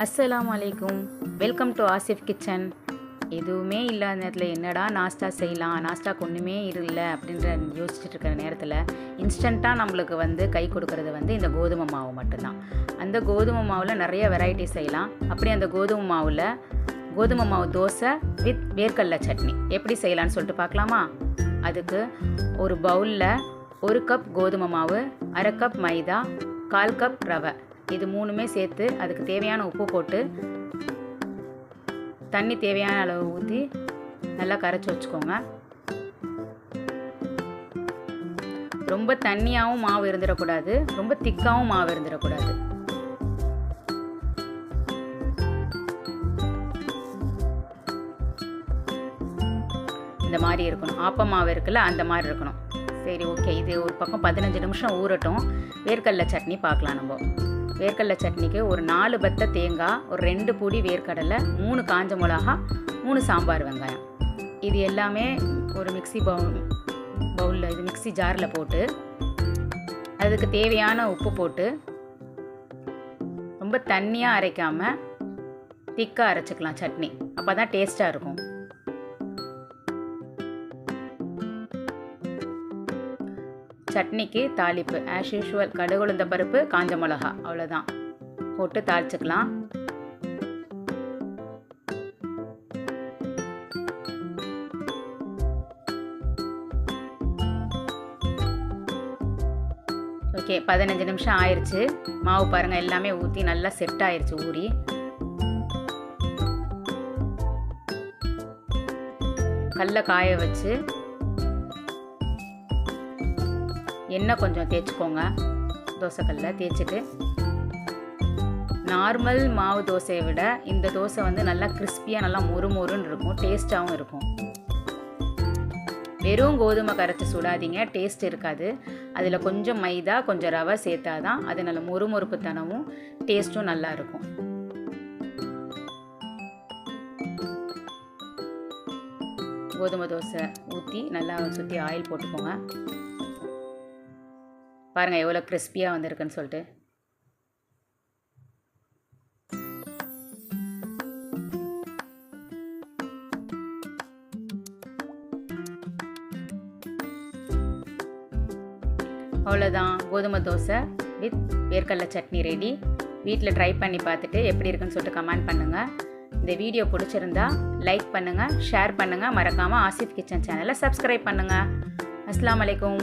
அஸ்ஸலாமு அலைக்கும். Welcome to Asif kitchen எதுவுமே இல்லாத நேரத்தில் என்னடா நாஸ்டா செய்யலாம் நாஸ்டாக்கு ஒன்றுமே இல்லை அப்படின்ற யோசிச்சுட்டு இருக்கிற நேரத்தில் இன்ஸ்டண்ட்டாக நம்மளுக்கு வந்து கை கொடுக்கறது வந்து இந்த கோதுமை மாவு மட்டும்தான். அந்த கோதுமை மாவில் நிறைய வெரைட்டி செய்யலாம். அப்படி அந்த கோதுமை மாவில் கோதுமை மாவு தோசை வித் வேர்க்கடலை சட்னி. எப்படி செய்யலாம்னு சொல்லிட்டு பார்க்கலாமா? அதுக்கு ஒரு பவுலில் ஒரு கப் கோதுமை மாவு அரை கப் மைதா கால் கப் ரவை. இது மூணுமே சேர்த்து அதுக்கு தேவையான உப்பு போட்டு தண்ணி தேவையான அளவு ஊற்றி நல்லா கரைச்சி வச்சுக்கோங்க. ரொம்ப தண்ணியாகவும் மாவு இருந்துடக்கூடாது ரொம்ப திக்காகவும் மாவு இருந்துடக்கூடாது இந்த மாதிரி இருக்கணும். ஆப்ப மாவு இருக்குல்ல அந்த மாதிரி இருக்கணும். சரி ஓகே. இது ஒரு பக்கம் பதினஞ்சு நிமிஷம் ஊறட்டும். வேர்க்கடலை சட்னி பார்க்கலாம் நம்ம. வேர்க்கடலை சட்னிக்கு ஒரு நாலு பத்த தேங்காய் ஒரு ரெண்டு பொடி வேர்க்கடலை மூணு காஞ்ச மிளகா மூணு சாம்பார் வெங்காயம். இது எல்லாமே ஒரு மிக்ஸி பவுல் பவுலில் இது மிக்ஸி ஜாரில் போட்டு அதுக்கு தேவையான உப்பு போட்டு ரொம்ப தண்ணியாக அரைக்காமல் திக்காக அரைச்சிக்கலாம் சட்னி. அப்போ தான் டேஸ்ட்டாக இருக்கும். சட்னிக்கு தாளிப்பு ஆஸ் யூஷுவல் கடுகுழுந்த பருப்பு காஞ்ச மிளகா அவ்வளோதான் போட்டு தாளிச்சுக்கலாம். ஓகே பதினஞ்சு நிமிஷம் ஆயிடுச்சு மாவு பாருங்கள் எல்லாமே ஊற்றி நல்லா செட் ஆயிடுச்சு ஊறி. கல்லை காய வச்சு எண்ணெய் கொஞ்சம் தேய்ச்சிக்கோங்க. தோசைக்கல்ல தேய்ச்சிட்டு. நார்மல் மாவு தோசையை விட இந்த தோசை வந்து நல்லா கிறிஸ்பியாக நல்லா மொறு மொறுன்னு இருக்கும். டேஸ்ட்டாகவும் இருக்கும். வெறும் கோதுமை கரைச்சி சுடாதீங்க. டேஸ்ட் இருக்காது. அதில் கொஞ்சம் மைதா கொஞ்சம் ரவை சேர்த்தா தான் அது நல்ல மொறுமொறுப்புத்தனமும் டேஸ்ட்டும் நல்லா இருக்கும். கோதுமை தோசை ஊற்றி நல்லா சுற்றி ஆயில் போட்டுக்கோங்க. பாருங்கள் எவ்வளோ கிறிஸ்பியாக வந்திருக்குன்னு சொல்லிட்டு. அவ்வளோதான் கோதுமை தோசை வித் வேர்க்கடலை சட்னி ரெடி வீட்டில் ட்ரை பண்ணி பார்த்துட்டு எப்படி இருக்குன்னு சொல்லிட்டு கமெண்ட் பண்ணுங்கள் இந்த வீடியோ பிடிச்சிருந்தா லைக் பண்ணுங்கள் ஷேர் பண்ணுங்கள் மறக்காமல் ஆசிஃப் கிச்சன் சேனலை சப்ஸ்கிரைப் பண்ணுங்கள் அஸ்லாம் வலைக்கம்